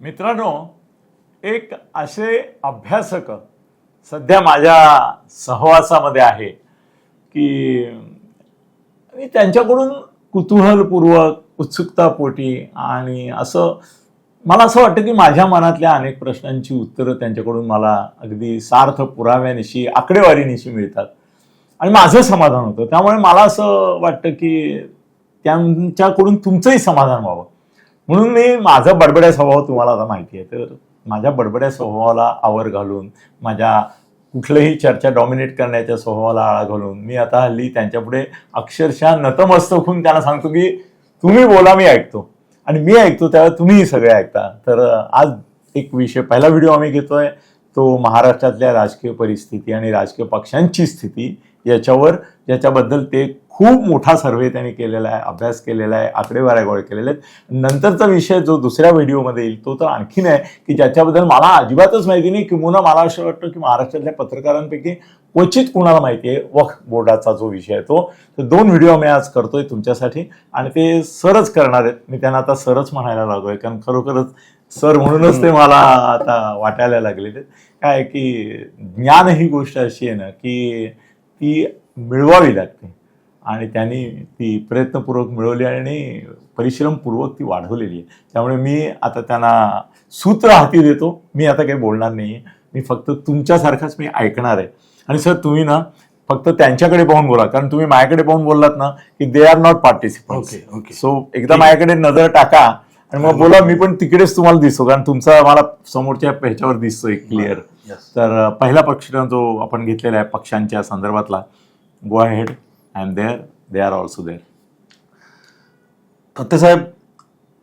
मित्रांनो एक असे अभ्यासक सध्या माझ्या सहवासामध्ये आहे की मी त्यांच्याकडून कुतूहलपूर्वक उत्सुकतापोटी आणि असं मला असं वाटतं की माझ्या मनातल्या अनेक प्रश्नांची उत्तरं त्यांच्याकडून मला अगदी सार्थ पुराव्यानिशी आकडेवारीनिशी मिळतात. आणि माझं समाधान होतं. त्यामुळे मला असं वाटतं की त्यांच्याकडून तुमचंही समाधान व्हावं. म्हणून मी माझा बडबड्या स्वभाव तुम्हाला आता माहिती आहे. तर माझ्या बडबड्या स्वभावाला आवर घालून माझ्या कुठलंही चर्चा डॉमिनेट करण्याच्या स्वभावाला आळा घालून मी आता हल्ली त्यांच्यापुढे अक्षरशः नतमस्तक होऊन त्यांना सांगतो की तुम्ही बोला मी ऐकतो. आणि मी ऐकतो त्यावेळेला तुम्हीही सगळे ऐकता. तर आज एक विषय पहिला व्हिडिओ आम्ही घेतोय तो महाराष्ट्रातल्या राजकीय परिस्थिती आणि राजकीय पक्षांची स्थिती याच्यावर ज्याच्याबद्दल ते खूप मोठा सर्वे त्यांनी केलेला आहे अभ्यास केलेला आहे आकडेवाऱ्या गोळे केलेले आहेत. नंतरचा विषय जो दुसऱ्या व्हिडिओमध्ये येईल तो तर आणखीन आहे की ज्याच्याबद्दल मला अजिबातच माहिती नाही किंवा मला असं वाटतं की महाराष्ट्रातल्या पत्रकारांपैकी क्वचित कुणाला माहिती आहे वक्फ बोर्डाचा जो विषय आहे तो. तर दोन व्हिडिओ मी आज करतोय तुमच्यासाठी आणि ते सरच करणार आहेत. मी त्यांना आता सरच म्हणायला लागलोय कारण खरोखरच सर म्हणूनच ते मला आता वाटायला लागलेले काय की ज्ञान ही गोष्ट अशी आहे ना की ती मिळवावी लागते. आणि त्यांनी ती प्रयत्नपूर्वक मिळवली आणि परिश्रमपूर्वक ती वाढवलेली आहे. त्यामुळे मी आता त्यांना सूत्र हाती देतो. मी आता काही बोलणार नाही मी फक्त तुमच्यासारखाच मी ऐकणार आहे. आणि सर तुम्ही ना फक्त त्यांच्याकडे पाहून बोला. कारण तुम्ही माझ्याकडे पाहून बोललात ना की they are not participant. So एकदा माझ्याकडे नजर टाका आणि मग बोला मी पण तिकडेच तुम्हाला दिसतो. कारण तुमचा मला समोरच्या ह्याच्यावर दिसतोय क्लिअर. तर पहिला पक्ष जो आपण घेतलेला आहे पक्षांच्या संदर्भातला. Go ahead I am there they are also there साहेब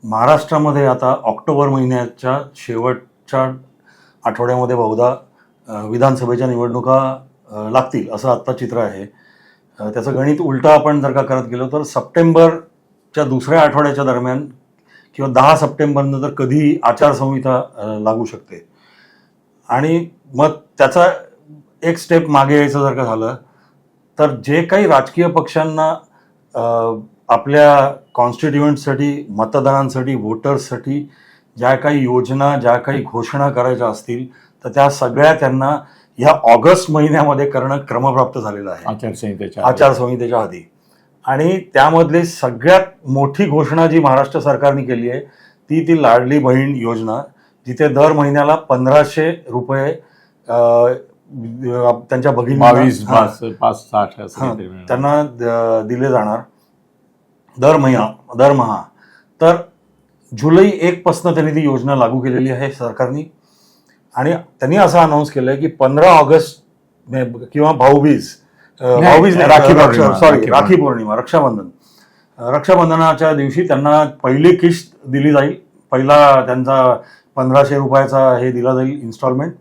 महाराष्ट्रामध्ये आता ऑक्टोबर महिन्याच्या शेवटच्या आठवड्यामध्ये बहुधा विधानसभेच्या निवडणुका लागतील असं आत्ता चित्र आहे. त्याचं गणित उलटं आपण जर का करत गेलो तर सप्टेंबरच्या दुसऱ्या आठवड्याच्या दरम्यान किंवा दहा सप्टेंबरनंतर कधीही आचारसंहिता लागू शकते. आणि मग त्याचा एक स्टेप मागे यायचं जर का झालं तर जे काही राजकीय पक्षांना आपल्या कॉन्स्टिट्युएंटसाठी मतदारांसाठी वोटर्ससाठी ज्या काही योजना ज्या काही घोषणा करायच्या असतील तर त्या सगळ्या त्यांना ह्या ऑगस्ट महिन्यामध्ये करणं क्रमप्राप्त झालेलं आहे. आचारसंहितेच्या आचारसंहितेच्या आधी. आणि त्यामधली सगळ्यात मोठी घोषणा जी महाराष्ट्र सरकारने केली आहे ती ती लाडली बहीण योजना जिथे दर महिन्याला पंधराशे रुपये त्यांच्या भगिनी बावीस पाच साठ. त्यांना दिले जाणार दर महिना दरमहा तर जुलै एक पासून त्यांनी ती योजना लागू केलेली आहे सरकारने. आणि त्यांनी असं अनाऊन्स केलंय की पंधरा ऑगस्ट मे- किंवा भाऊबीज भाऊबीज राखी सॉरी राखी पौर्णिमा. रक्षाबंधन. रक्षाबंधनाच्या दिवशी त्यांना पहिली किस्त दिली जाईल. पहिला त्यांचा पंधराशे रुपयाचा हे दिला जाईल इन्स्टॉलमेंट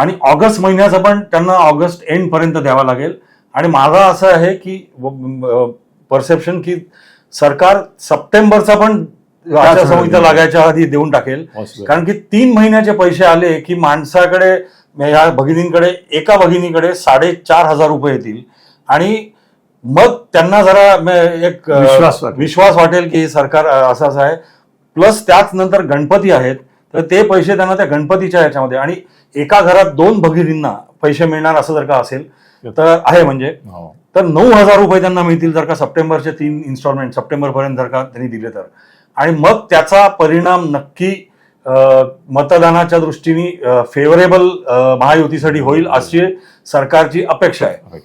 आणि ऑगस्ट महिन्याचा पण त्यांना ऑगस्ट एंड पर्यंत द्यावा लागेल. आणि माझा असं आहे की परसेप्शन की सरकार सप्टेंबरचा पण आचारसंहिता लागायच्या आधी देऊन टाकेल. कारण की तीन महिन्याचे पैसे आले की माणसाकडे या भगिनींकडे एका भगिनीकडे साडेचार हजार रुपये येतील. आणि मग त्यांना जरा एक विश्वास वाटेल. विश्वास वाटेल की सरकार अ, असं असं आहे. प्लस त्याच नंतर गणपती आहेत. तर ते पैसे त्यांना त्या गणपतीच्या ह्याच्यामध्ये आणि एका घरात दोन भगिनींना पैसे मिळणार असं जर का असेल तर आहे म्हणजे. हो. तर नऊ हजार रुपये त्यांना मिळतील जर का सप्टेंबरचे तीन इन्स्टॉलमेंट सप्टेंबर पर्यंत जर का त्यांनी दिले तर. आणि मग त्याचा परिणाम नक्की मतदानाच्या दृष्टीने फेवरेबल महायुतीसाठी होईल अशी सरकारची अपेक्षा आहे.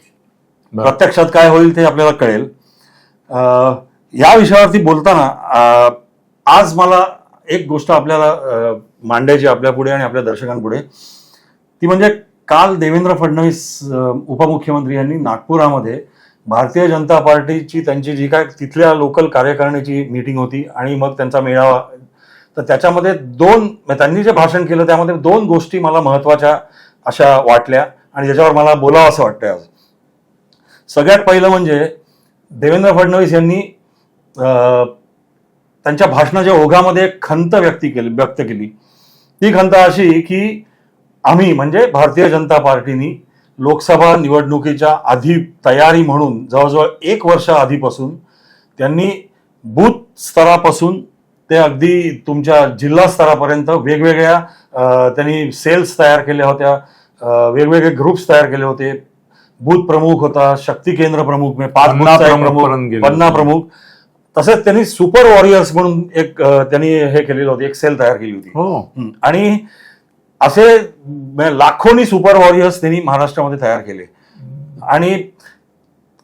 प्रत्यक्षात काय होईल ते आपल्याला कळेल. या विषयावरती बोलताना आज मला एक गोष्ट आपल्याला मांडायची आपल्या पुढे आणि आपल्या दर्शकांपुढे. ती म्हणजे काल देवेंद्र फडणवीस उपमुख्यमंत्री यांनी नागपुरामध्ये भारतीय जनता पार्टीची त्यांची जी काय तिथल्या लोकल कार्यकारिणीची मीटिंग होती आणि मग त्यांचा मेळावा. तर त्याच्यामध्ये दोन म्हणजे त्यांनी जे भाषण केलं त्यामध्ये दोन गोष्टी मला महत्त्वाच्या अशा वाटल्या आणि ज्याच्यावर मला बोलावं असं वाटतंय आज. सगळ्यात पहिलं म्हणजे देवेंद्र फडणवीस यांनी अं, त्यांच्या भाषणाच्या ओघामध्ये एक खंत व्यक्त केली व्यक्त केली. ती खंत अशी की आम्ही म्हणजे भारतीय जनता पार्टीनी लोकसभा निवडणुकीच्या आधी तयारी म्हणून जवळजवळ एक वर्ष आधीपासून त्यांनी बूथ स्तरापासून ते अगदी तुमच्या जिल्हा स्तरापर्यंत वेगवेगळ्या त्यांनी सेल्स तयार केल्या होत्या वेगवेगळे ग्रुप्स तयार केले होते. बूथ प्रमुख होता शक्ती केंद्र प्रमुख म्हणजे पन्ना प्रमुख पन्ना तसेच त्यांनी सुपर वॉरियर्स म्हणून एक त्यांनी हे केलेलं होतं एक सेल तयार केली होती. हं. आणि असे लाखोनी सुपर वॉरियर्स त्यांनी महाराष्ट्रामध्ये तयार केले. आणि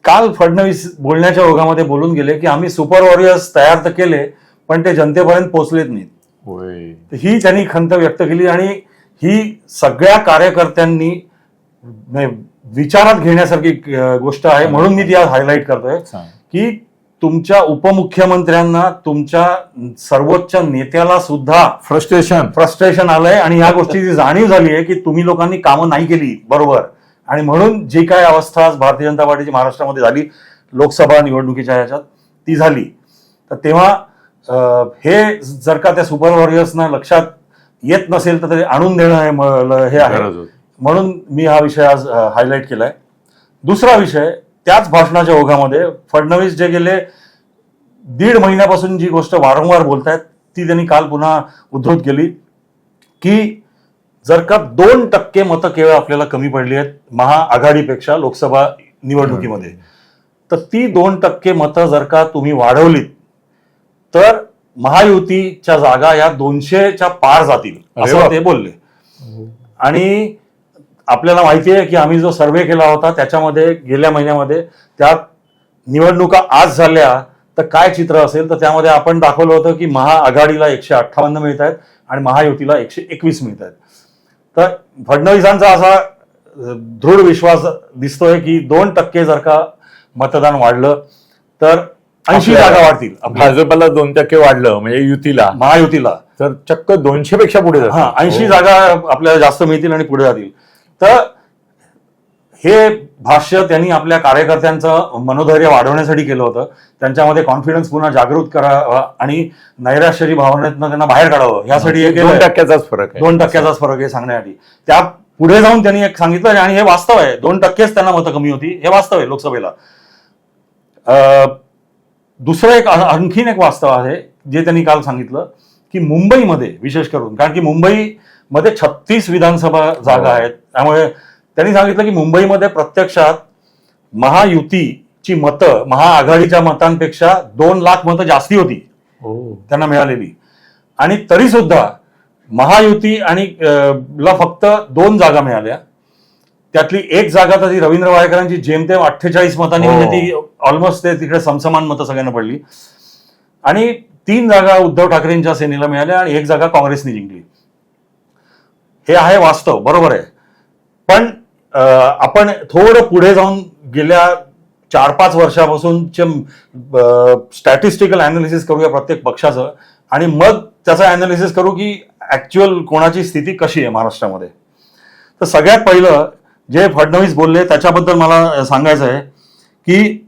काल फडणवीस बोलण्याच्या ओघामध्ये बोलून गेले की आम्ही सुपर वॉरियर्स तयार तर केले पण ते जनतेपर्यंत पोहोचलेत नाहीत. ही त्यांनी खंत व्यक्त केली आणि ही सगळ्या कार्यकर्त्यांनी विचारात घेण्यासारखी गोष्ट आहे म्हणून मी ती आज हायलाईट करतोय. की तुमच्या उपमुख्यमंत्र्यांना तुमच्या सर्वोच्च नेत्याला सुद्धा फ्रस्ट्रेशन फ्रस्ट्रेशन आलंय आणि या गोष्टीची जाणीव झाली आहे की तुम्ही लोकांनी कामं नाही केली. बरोबर. आणि म्हणून जी काय अवस्था आज भारतीय जनता पार्टीची महाराष्ट्रामध्ये झाली लोकसभा निवडणुकीच्या ह्याच्यात ती झाली. तर तेव्हा हे जर का त्या सुपर वॉरियर्सना लक्षात येत नसेल तर ते आणून देणं हे आहे. म्हणून मी हा विषय आज हायलाईट केलाय. दुसरा विषय त्याच भाषणाच्या ओघामध्ये फडणवीस जे गेले दीड महिन्यापासून जी गोष्ट वारंवार बोलतायत ती त्यांनी काल पुन्हा उद्धृत केली की जर का दोन टक्के मतं केवळ आपल्याला कमी पडली आहेत महाआघाडीपेक्षा लोकसभा निवडणुकीमध्ये तर ती दोन टक्के मतं जर का तुम्ही वाढवलीत तर महायुतीच्या जागा या दोनशेच्या पार जातील असं. ते बोलले आणि आपल्याला माहिती आहे की आम्ही जो सर्वे केला होता त्याच्यामध्ये गेल्या महिन्यामध्ये त्या निवडणुका आज झाल्या तर काय चित्र असेल तर त्यामध्ये आपण दाखवलं होतं की महाआघाडीला एकशे अठ्ठावन्न मिळत आहेत आणि महायुतीला एकशे एकवीस मिळत आहेत तर फडणवीसांचा असा दृढ विश्वास दिसतोय की दोन टक्के जर का मतदान वाढलं तर ऐंशी जागा वाढतील. भाजपला दोन टक्के वाढलं म्हणजे युतीला. महायुतीला. तर चक्क दोनशे पेक्षा पुढे. हा ऐंशी हो. जागा आपल्याला जास्त मिळतील आणि पुढे जातील. तर हे भाष्य त्यांनी आपल्या कार्यकर्त्यांचं मनोधैर्य वाढवण्यासाठी केलं होतं. त्यांच्यामध्ये कॉन्फिडन्स पुन्हा जागृत करावा आणि नैराश्यरी भावनेतनं त्यांना बाहेर काढावं. यासाठी हे दोन टक्क्याचाच फरक दोन टक्क्याचाच फरक आहे सांगण्यासाठी त्या पुढे जाऊन त्यांनी एक सांगितलं आणि हे वास्तव आहे. दोन टक्केच त्यांना मतं कमी होती. हे वास्तव आहे लोकसभेला. अं, दुसरं एक आणखीन एक वास्तव आहे जे त्यांनी काल सांगितलं की मुंबईमध्ये विशेष करून कारण की मुंबईमध्ये छत्तीस विधानसभा जागा हो. आहेत त्यामुळे त्यांनी सांगितलं की मुंबईमध्ये प्रत्यक्षात महायुतीची मतं महाआघाडीच्या मतांपेक्षा दोन लाख मतं जास्ती होती हो. त्यांना मिळालेली आणि तरी सुद्धा महायुती आणि ला फक्त दोन जागा मिळाल्या त्यातली एक जागा तर ती रवींद्र वायकरांची जेमतेम अठ्ठेचाळीस मतांनी हो. म्हणजे ती ऑलमोस्ट ते तिकडे समसमान मतं सगळ्यांना पडली आणि तीन जागा उद्धव ठाकरेंच्या सेनेला मिळाल्या आणि एक जागा काँग्रेसने जिंकली हे आहे वास्तव बरोबर आहे. पण आपण थोडं पुढे जाऊन गेल्या चार पाच वर्षापासूनचे स्टॅटिस्टिकल अनालिसिस करूया प्रत्येक पक्षाचं आणि मग त्याचं अनालिसिस करू की ऍक्च्युअल कोणाची स्थिती कशी आहे महाराष्ट्रामध्ये. तर सगळ्यात पहिलं जे फडणवीस बोलले त्याच्याबद्दल मला सांगायचं आहे की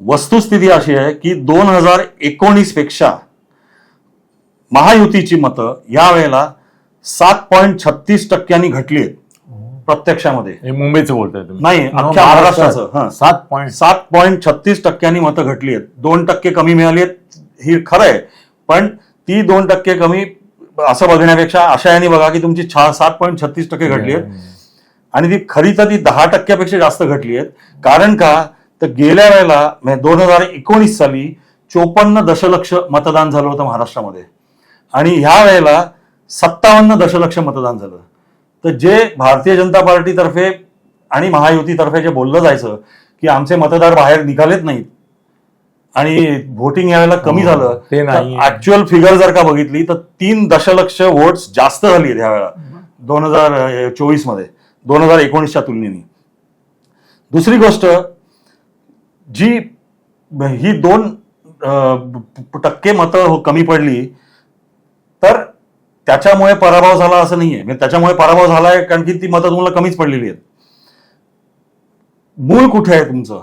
वस्तुस्थिती अशी आहे की दोन हजार एकोणीसपेक्षा महायुतीची मतं यावेळेला सात पॉईंट छत्तीस टक्क्यांनी घटली आहेत प्रत्यक्षामध्ये. हे मुंबईचं बोलताय तुम्ही. नाही, अख्ख्या महाराष्ट्राचं, हां. सात पॉईंट सात पॉईंट छत्तीस टक्क्यांनी मतं घटली आहेत दोन टक्के कमी मिळाली आहेत ही खरं आहे पण ती दोन टक्के कमी असं बघण्यापेक्षा अशा याने बघा की तुमची छा सात पॉईंट छत्तीस टक्के घटली आहेत आणि ती खरी तर ती दहा टक्क्यापेक्षा जास्त घटली आहेत कारण का? तर गेल्या वेळेला म्हणजे दोन हजार एकोणीस साली चोपन्न दशलक्ष मतदान झालं होतं महाराष्ट्रामध्ये. आणि ह्या वेळेला सत्तावन्न दशलक्ष मतदान झालं तर जे भारतीय जनता पार्टीतर्फे आणि महायुतीतर्फे जे बोललं जायचं की आमचे मतदार बाहेर निघालेच नाहीत आणि व्होटिंग यावेळेला कमी हो, झालं ते नाही. ऍक्च्युअल फिगर जर का बघितली तर तीन दशलक्ष वोट्स जास्त झाली आहेत ह्यावेळेला दोन हजार चोवीसमध्ये दोन हजार एकोणीसच्या तुलनेने दुसरी गोष्ट जी ही दोन टक्के मतं कमी पडली तर त्याच्यामुळे पराभव झाला असं नाहीये. म्हणजे त्याच्यामुळे पराभव झालाय कारण की ती मतं तुम्हाला कमीच पडलेली आहेत मूळ कुठे आहे तुमचं?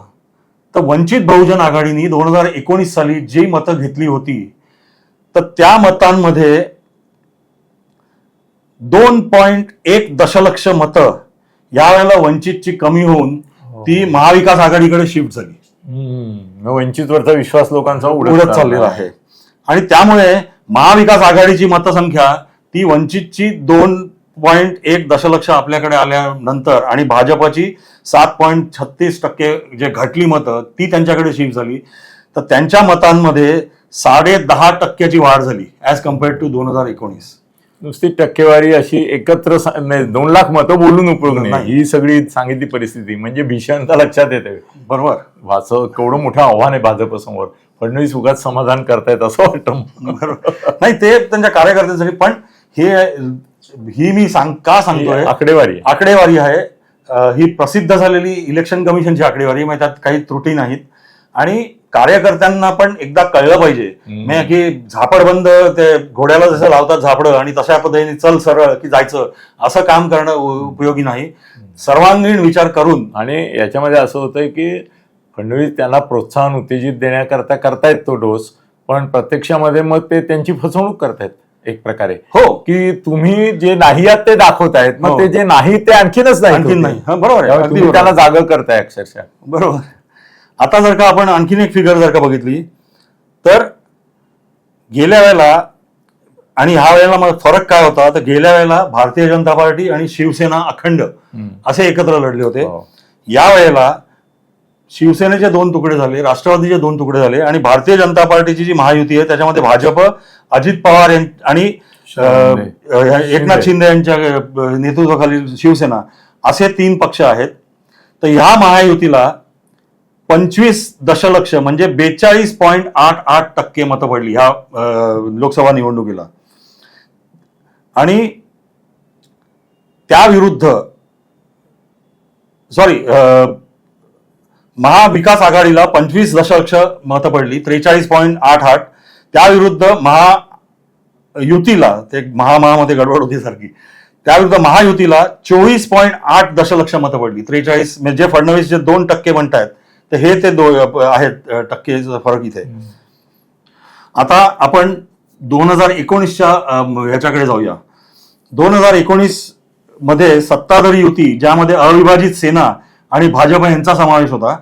तर वंचित बहुजन आघाडीने दोन हजार एकोणीस साली जी मतं घेतली होती तर त्या मतांमध्ये दोन पॉइंट एक दशलक्ष मतं यावेळेला वंचितची कमी होऊन ती महाविकास आघाडीकडे शिफ्ट झाली. वंचितवरचा विश्वास लोकांचा उडत चाललेला आहे. आणि त्यामुळे महाविकास आघाडीची मतसंख्या ती वंचितची दोन पॉईंट एक दशलक्ष आपल्याकडे आल्यानंतर आणि भाजपची सात पॉईंट छत्तीस टक्के जे घटली मतं ती त्यांच्याकडे शिफ्ट झाली. तर त्यांच्या मतांमध्ये साडे दहा टक्क्याची वाढ झाली ऍज कम्पेअर्ड टू दोन हजार एकोणीस. नुसती टक्केवारी अशी एकत्र दोन लाख मतं बोलून उपयोग नाही. ही सगळी सांगितली परिस्थिती. म्हणजे भीषणता लक्षात येते. बरोबर. वाचं केवढं मोठं आव्हान आहे भाजपसमोर. फडणवीस उगाच समाधान करतायत असं वाटतं. बरोबर. नाही ते त्यांच्या कार्यकर्त्यांसाठी पण हे ही मी सांग का सांगतोय? आकडेवारी. आकडेवारी आहे. ही प्रसिद्ध झालेली इलेक्शन कमिशनची आकडेवारी म्हणजे त्यात काही त्रुटी नाहीत. आणि कार्यकर्त्यांना पण एकदा कळलं पाहिजे. म्हणजे की झापडबंद ते घोड्याला जसं लावतात झापडं आणि तशा पद्धतीने चल सरळ की जायचं असं काम करणं उपयोगी नाही. सर्वांगीण विचार करून आणि याच्यामध्ये असं होतंय की फडणवीस त्यांना प्रोत्साहन उत्तेजित देण्याकरता करतायत तो डोस पण प्रत्यक्षामध्ये मग ते त्यांची फसवणूक करतायत. एक प्रकारे. हो. की तुम्ही जे नाही आहात ते दाखवतायत मग हो. ते जे नाही ते आणखीनच नाही आणखीन नाही. बरोबर आहे. त्याला जाग करताय अक्षरशः. बरोबर. आता जर का आपण आणखीन एक फिगर जर का बघितली तर गेल्या वेळेला आणि ह्या वेळेला मग फरक काय होता तर गेल्या वेळेला भारतीय जनता पार्टी आणि शिवसेना अखंड. असे एकत्र लढले होते. हो. या वेळेला शिवसेनेचे दोन तुकडे झाले राष्ट्रवादीचे दोन तुकडे झाले आणि भारतीय जनता पार्टीची जी महायुती आहे त्याच्यामध्ये भाजप अजित पवार यां- आणि एकनाथ शिंदे यांच्या नेतृत्वाखाली शिवसेना असे तीन पक्ष आहेत. तर ह्या महायुतीला पंचवीस दशलक्ष म्हणजे बेचाळीस पॉईंट आठ आठ टक्के मतं पडली ह्या लोकसभा निवडणुकीला. आणि त्याविरुद्ध सॉरी महाविकास आघाडीला पंचवीस दशलक्ष मतं पडली त्रेचाळीस पॉईंट आठ आठ. त्याविरुद्ध महा युतीला ते महामहामध्ये गडबड होती सारखी. त्याविरुद्ध महायुतीला चोवीस पॉईंट आठ दशलक्ष मतं पडली त्रेचाळीस म्हणजे जे फडणवीस जे दोन टक्के म्हणतायत तर हे ते दो आहेत अ, टक्केचा फरक इथे. आता आपण दोन हजार एकोणीसच्या ह्याच्याकडे जाऊया. दोन हजार एकोणीसमध्ये सत्ताधारी युती ज्यामध्ये अविभाजित सेना आणि भाजप यांचा समावेश होता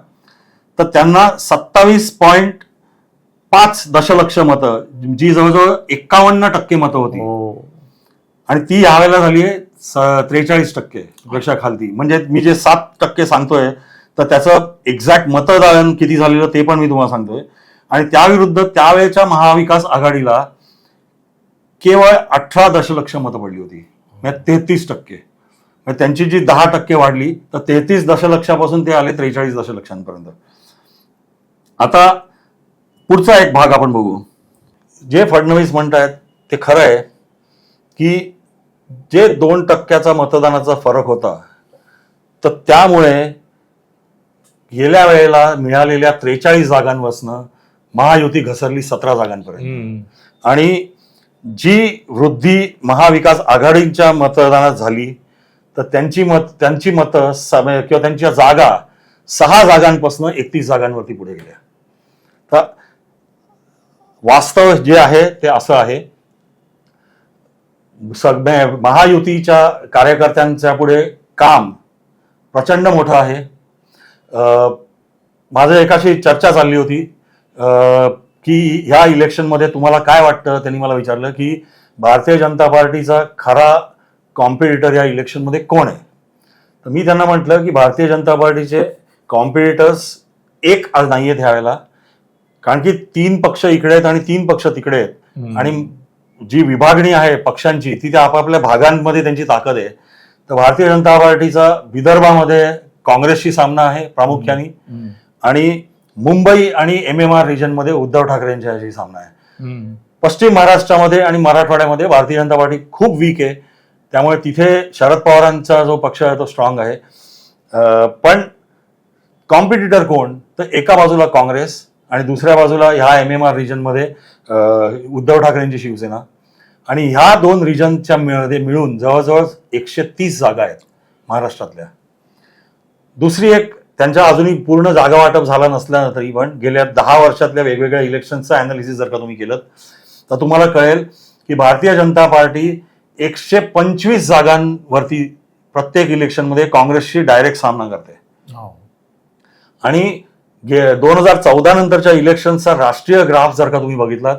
तर त्यांना सत्तावीस पॉईंट पाच दशलक्ष मतं जी जवळजवळ एक्कावन्न टक्के मतं होती. हो. आणि ती यावेळेला झाली आहे त्रेचाळीस टक्के पेक्षा खालती. म्हणजे मी जे सात टक्के सांगतोय तर त्याचं एक्झॅक्ट मतदान किती झालेलं ते पण मी तुम्हाला सांगतोय. आणि त्याविरुद्ध त्यावेळेच्या महाविकास आघाडीला केवळ अठरा दशलक्ष मतं पडली होती. म्हणजे तेहतीस टक्के. म्हणजे त्यांची जी दहा टक्के वाढली तर तेहतीस दशलक्षापासून ते आले त्रेचाळीस दशलक्षांपर्यंत. आता पुढचा एक भाग आपण बघू. जे फडणवीस म्हणतायत ते खरं आहे की जे दोन टक्क्याचा मतदानाचा फरक होता तर त्यामुळे गेल्या वेळेला मिळालेल्या त्रेचाळीस जागांपासनं महायुती घसरली सतरा जागांपर्यंत. आणि जी वृद्धी महाविकास आघाडीच्या मतदानात झाली तर त्यांची मत त्यांची मतं सम- किंवा त्यांच्या जागा सहा जागांपासून एकतीस जागांवरती पुढे गेल्या. तर वास्तव जे आहे ते असं आहे. सगळ्या महायुतीच्या कार्यकर्त्यांच्या पुढे काम प्रचंड मोठं आहे. माझं एकाशी चर्चा चालली होती. की ह्या इलेक्शनमध्ये तुम्हाला काय वाटतं? त्यांनी मला विचारलं की भारतीय जनता पार्टीचा खरा कॉम्पिटिटर या इलेक्शनमध्ये कोण आहे? तर मी त्यांना म्हटलं की भारतीय जनता पार्टीचे कॉम्पिटिटर्स एक आज नाही आहेत ह्यावेळेला कारण की तीन पक्ष इकडे आहेत आणि तीन पक्ष तिकडे आहेत. आणि जी विभागणी आहे पक्षांची ती त्या आपापल्या भागांमध्ये त्यांची ताकद आहे. तर भारतीय जनता पार्टीचा विदर्भामध्ये काँग्रेसशी सामना आहे प्रामुख्याने. आणि मुंबई आणि एम एम आर रिजनमध्ये उद्धव ठाकरे यांच्याशी सामना आहे. पश्चिम महाराष्ट्रामध्ये आणि मराठवाड्यामध्ये भारतीय जनता पार्टी खूप वीक आहे. त्यामुळे तिथे शरद पवारांचा जो पक्ष आहे तो स्ट्रॉंग आहे. पण कॉम्पिटिटर कोण? तर एका बाजूला काँग्रेस आणि दुसऱ्या बाजूला ह्या एम एम आर रिजनमध्ये उद्धव ठाकरेंची शिवसेना. आणि ह्या दोन रिजनच्या मध्ये मिळून जवळजवळ एकशे तीस जागा आहेत महाराष्ट्रातल्या. दुसरी एक त्यांच्या अजूनही पूर्ण जागा वाटप झाला नसल्या तरी पण गेल्या दहा वर्षातल्या वेगवेगळ्या इलेक्शनचं अनालिसिस जर का तुम्ही केलं तर तुम्हाला कळेल की भारतीय जनता पार्टी एकशे पंचवीस जागांवरती प्रत्येक इलेक्शनमध्ये काँग्रेसशी डायरेक्ट सामना करते. हो. गे दोन हजार चौदा नंतरच्या इलेक्शनचा राष्ट्रीय ग्राफ जर का तुम्ही बघितलात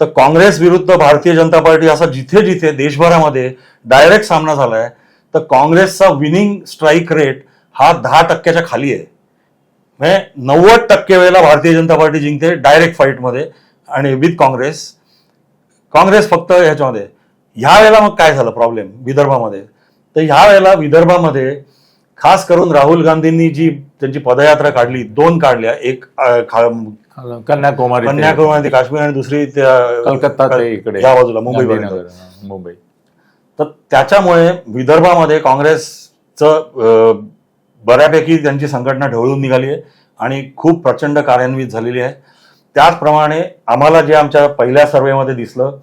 तर काँग्रेस विरुद्ध भारतीय जनता पार्टी असा जिथे जिथे देशभरामध्ये डायरेक्ट सामना झालाय तर काँग्रेसचा विनिंग स्ट्राईक रेट हा दहा टक्क्याच्या खाली आहे. म्हणजे नव्वद टक्के वेळेला भारतीय जनता पार्टी जिंकते डायरेक्ट फाईटमध्ये आणि विथ काँग्रेस. काँग्रेस फक्त ह्याच्यामध्ये. ह्या वेळेला मग काय झालं प्रॉब्लेम विदर्भामध्ये. तर ह्या वेळेला विदर्भामध्ये खास करून राहुल गांधींनी जी त्यांची पदयात्रा काढली दोन काढल्या. एक कन्याकुमारी कन्याकुमारी काश्मीर आणि दुसरी त्या- कलकत्ता इकडे. या बाजूला मुंबई मुंबई. तर त्याच्यामुळे विदर्भामध्ये काँग्रेसचं बऱ्यापैकी त्यांची संघटना ढवळून निघाली आहे आणि खूप प्रचंड कार्यान्वित झालेली आहे. त्याचप्रमाणे आम्हाला जे आमच्या पहिल्या सर्वेमध्ये दिसलं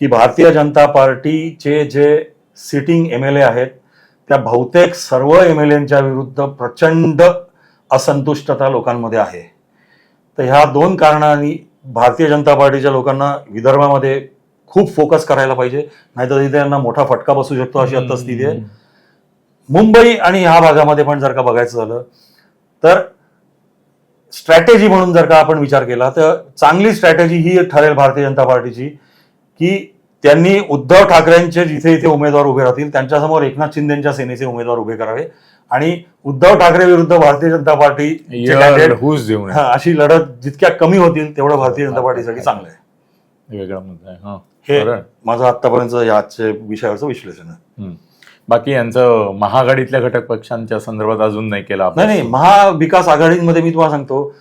की भारतीय जनता पार्टीचे जे सिटिंग एम एल ए आहेत त्या बहुतेक सर्व एम एल एंच्या विरुद्ध प्रचंड असंतुष्टता लोकांमध्ये आहे. तर ह्या दोन कारणांनी भारतीय जनता पार्टीच्या लोकांना विदर्भामध्ये खूप फोकस करायला पाहिजे. नाहीतर तिथे त्यांना मोठा फटका बसू शकतो अशी आता स्थिती आहे. मुंबई आणि ह्या भागामध्ये पण जर का बघायचं झालं तर स्ट्रॅटेजी म्हणून जर का आपण विचार केला तर चांगली स्ट्रॅटेजी ही ठरेल भारतीय जनता पार्टीची की त्यांनी उद्धव ठाकरेंचे जिथे इथे उमेदवार उभे राहतील त्यांच्यासमोर एकनाथ शिंदेच्या सेनेचे उमेदवार उभे करावे. आणि उद्धव ठाकरे विरुद्ध भारतीय जनता पार्टी अशी लढत जितक्या कमी होतील तेवढं भारतीय जनता पार्टीसाठी चांगलं आहे. वेगळा मुद्दा आहे हा. माझं आतापर्यंत याचे विषयावरचं विश्लेषण आहे. बाकी यांचं महाआघाडीतल्या घटक पक्षांच्या संदर्भात अजून नाही केला नाही नाही महाविकास आघाडीमध्ये मी तुम्हाला सांगतो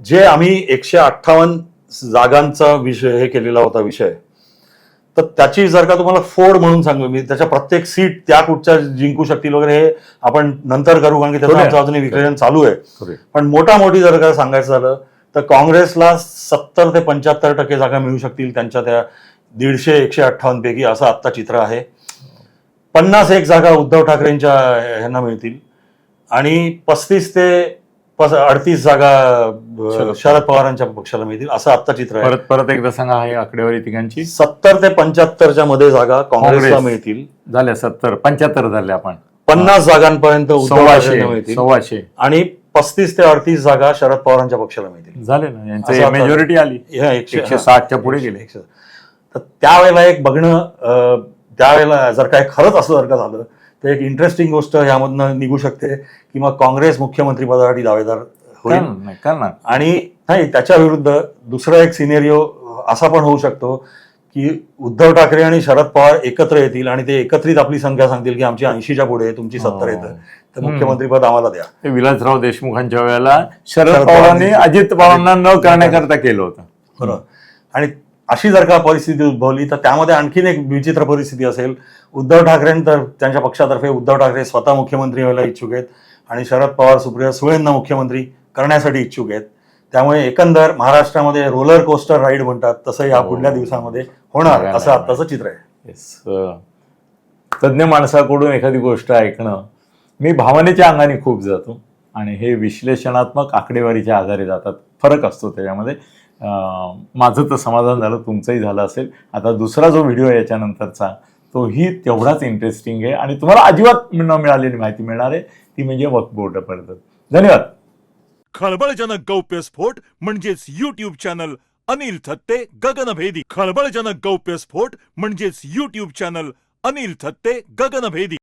जे आम्ही एकशे अठ्ठावन्न जागांचा विषय हे केलेला होता विषय तर त्याची जर का तुम्हाला फोड म्हणून सांगू मी त्याच्या प्रत्येक सीट त्या कुठच्या जिंकू शकतील वगैरे हे आपण नंतर करू कारण की त्याचं. आमचं अजूनही विश्लेषण चालू आहे. पण मोठा मोठी जर का सांगायचं झालं तर काँग्रेसला सत्तर ते पंच्याहत्तर टक्के जागा मिळू शकतील त्यांच्या त्या दीडशे एकशे अठ्ठावन्न पैकी असं आत्ता चित्र आहे पन्नास एक जागा उद्धव ठाकरेंच्या ह्यांना मिळतील आणि पस्तीस ते अडतीस जागा शरद पवारांच्या पक्षाला मिळतील असं आत्ता चित्र आहे. परत परत एकदा सांगा हे आकडेवारी तिघांची. सत्तर ते पंच्याहत्तरच्या मध्ये जागा काँग्रेसला काँग्रेस. मिळतील. झाल्या सत्तर पंच्याहत्तर झाल्या आपण. पन्नास जागांपर्यंत उद्धव सव्वाशे मिळतील. सव्वाशे. आणि पस्तीस ते अडतीस जागा शरद पवारांच्या पक्षाला मिळतील. झाले ना आता- मेजॉरिटी आली. एकशे. साठच्या पुढे गेले. एकशे- तर त्यावेळेला एक बघणं त्यावेळेला जर काय खरंच असं जर का झालं तर एक इंटरेस्टिंग गोष्ट यामधनं निघू शकते की मग काँग्रेस मुख्यमंत्री पदासाठी दावेदार होईल. करणार आणि नाही त्याच्या विरुद्ध दुसरा एक सिनेरिओ असा पण होऊ शकतो की उद्धव ठाकरे आणि शरद पवार एकत्र येतील आणि ते एकत्रित आपली संख्या सांगतील की आमची ऐंशीच्या पुढे तुमची सत्तर हो. येतं. तर मुख्यमंत्री पद आम्हाला द्या. विलासराव देशमुखांच्या वेळेला शरद पवारांनी- अजित पवारांना न करण्याकरता केलं होतं. बरोबर. आणि अशी जर का परिस्थिती उद्भवली तर त्यामध्ये आणखीन एक विचित्र परिस्थिती असेल. उद्धव ठाकरेंतर त्यांच्या पक्षातर्फे उद्धव ठाकरे स्वतः मुख्यमंत्री व्हायला इच्छुक आहेत आणि शरद पवार सुप्रिया सुळेंना मुख्यमंत्री करण्यासाठी इच्छुक आहेत. त्यामुळे एकंदर महाराष्ट्रामध्ये रोलर कोस्टर राईड म्हणतात तसं या हो. पुढल्या दिवसामध्ये होणार असं आत्ताचं चित्र आहे. तज्ज्ञ माणसाकडून एखादी गोष्ट ऐकणं मी भावनेच्या अंगाने खूप जातो आणि हे विश्लेषणात्मक आकडेवारीच्या आधारे जातात. फरक असतो त्याच्यामध्ये. माझं तर समाधान झालं तुमचंही झालं असेल. आता दुसरा जो व्हिडिओ आहे याच्यानंतरचा तोही तेवढाच इंटरेस्टिंग आहे आणि तुम्हाला अजिबात न मिळालेली माहिती मिळणार आहे. ती म्हणजे वक्फ बोर्ड धन्यवाद. खळबळजनक गौप्यस्फोट म्हणजेच युट्यूब चॅनल अनिल थत्ते गगनभेदी. खळबळजनक गौप्यस्फोट म्हणजेच युट्यूब चॅनल अनिल थत्ते गगनभेदी.